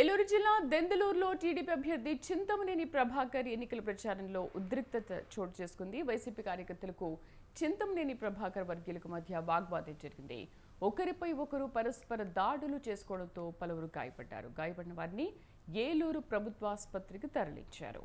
ఏలూరు జిల్లా దెందలూరులో టీడీపీ అభ్యర్థి చింతమనేని ప్రభాకర్ ఎన్నికల ప్రచారంలో ఉద్రిక్తత చోటు చేసుకుంది. వైసీపీ కార్యకర్తలకు చింతమనేని ప్రభాకర్ వర్గీయులకు మధ్య వాగ్వాదం జరిగింది. ఒకరిపై ఒకరు పరస్పర దాడులు చేసుకోవడంతో పలువురు గాయపడ్డారు. గాయపడిన వారిని ఏలూరు ప్రభుత్వాసుపత్రికి తరలించారు.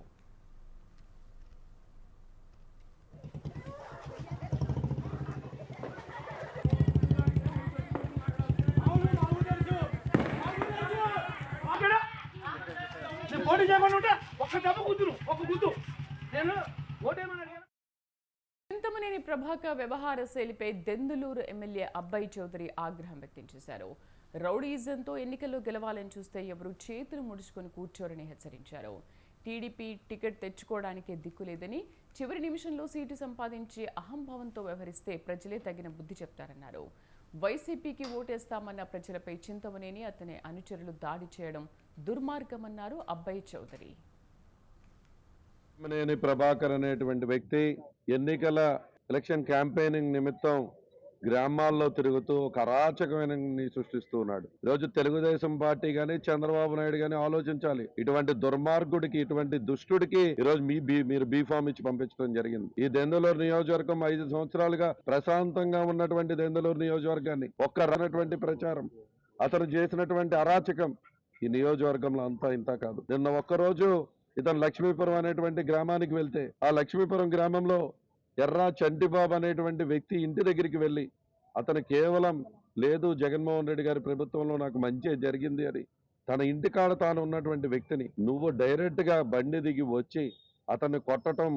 నేను చేయకుండా ఉంటే ఒక్క దెబ్బ గుద్దును ఒక గుద్దు. నేను ఓటేమని చింతమనేని ప్రభాకర్ వ్యవహార శైలిపై దెందులూరు ఎమ్మెల్యే అబ్బాయి చౌదరి ఆగ్రహం వ్యక్తం చేశారు. రౌడీజంతో ఎన్నికల్లో గెలవాలని చూస్తే ఎవరు చేతులు ముడుచుకొని కూర్చోరని హెచ్చరించారు. టీడీపీ టికెట్ తెచ్చుకోవడానికే దిక్కు లేదని చివరి నిమిషంలో సీటు సంపాదించి అహంభావంతో వ్యవహరిస్తే ప్రజలే తగిన బుద్ధి చెప్తారన్నారు. వైసీపీకి ఓటేస్తామన్న ప్రజలపై చింతమనేని అతని అనుచరులు దాడి చేయడం దుర్మార్గమన్నారు అబ్బాయి చౌదరి. నేని ప్రభాకర్ అనేటువంటి వ్యక్తి ఎన్నికల ఎలక్షన్ క్యాంపెయినింగ్ నిమిత్తం గ్రామాల్లో తిరుగుతూ ఒక అరాచకమైన సృష్టిస్తూ ఉన్నాడు. ఈరోజు తెలుగుదేశం పార్టీ గాని చంద్రబాబు నాయుడు గాని ఆలోచించాలి. ఇటువంటి దుర్మార్గుడికి ఇటువంటి దుష్టుడికి ఈరోజు మీ బీ మీరు బీఫామ్ ఇచ్చి పంపించడం జరిగింది. ఈ దెందులూరు నియోజకవర్గం ఐదు సంవత్సరాలుగా ప్రశాంతంగా ఉన్నటువంటి దెందులూరు నియోజకవర్గాన్ని ఒక్క రానటువంటి ప్రచారం అతను చేసినటువంటి అరాచకం ఈ నియోజకవర్గంలో అంతా ఇంత కాదు. నిన్న ఒక్కరోజు ఇతను లక్ష్మీపురం అనేటువంటి గ్రామానికి వెళ్తే ఆ లక్ష్మీపురం గ్రామంలో ఎర్రా చంటిబాబు అనేటువంటి వ్యక్తి ఇంటి దగ్గరికి వెళ్ళి అతను కేవలం లేదు జగన్మోహన్ రెడ్డి గారి ప్రభుత్వంలో నాకు మంచి జరిగింది అని తన ఇంటి కాడ తాను ఉన్నటువంటి వ్యక్తిని నువ్వు డైరెక్ట్గా బండి దిగి వచ్చి అతన్ని కొట్టడం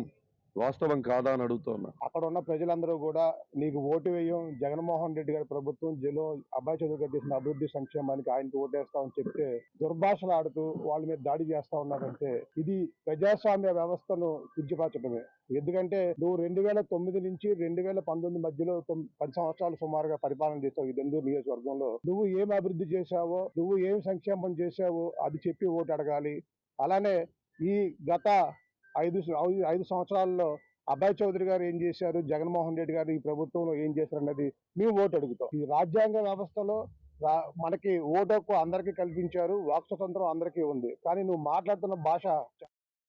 వాస్తవం కాదా అని అడుగుతున్నా. అక్కడ ఉన్న ప్రజలందరూ కూడా నీకు ఓటు వేయం జగన్మోహన్ రెడ్డి గారి ప్రభుత్వం జిల్లా అబ్బాయి చదువుగా తీసిన చేసిన అభివృద్ధి సంక్షేమానికి ఆయనకు ఓటేస్తామని చెప్తే దుర్భాషలు ఆడుతూ వాళ్ళ మీద దాడి చేస్తా ఉన్నారంటే ఇది ప్రజాస్వామ్య వ్యవస్థను కించపరచడమే ఎందుకంటే నువ్వు రెండు వేల తొమ్మిది నుంచి రెండు వేల పంతొమ్మిది మధ్యలో పది సంవత్సరాలు సుమారుగా పరిపాలన చేసావు ఈ దెందూరు నియోజకవర్గంలో. నువ్వు ఏం అభివృద్ధి చేశావో నువ్వు ఏం సంక్షేమం చేశావో అది చెప్పి ఓటు అడగాలి. అలానే ఈ గత ఐదు ఐదు- సంవత్సరాల్లో అబ్బాయి చౌదరి గారు ఏం చేశారు? జగన్మోహన్ రెడ్డి గారు ఈ ప్రభుత్వంలో ఏం చేశారు అన్నది మేము ఓటు అడుగుతాం. ఈ రాజ్యాంగ వ్యవస్థలో రా- మనకి ఓటు హక్కు అందరికీ కల్పించారు వాక్ స్వతంత్రం అందరికీ ఉంది. కానీ నువ్వు మాట్లాడుతున్న భాష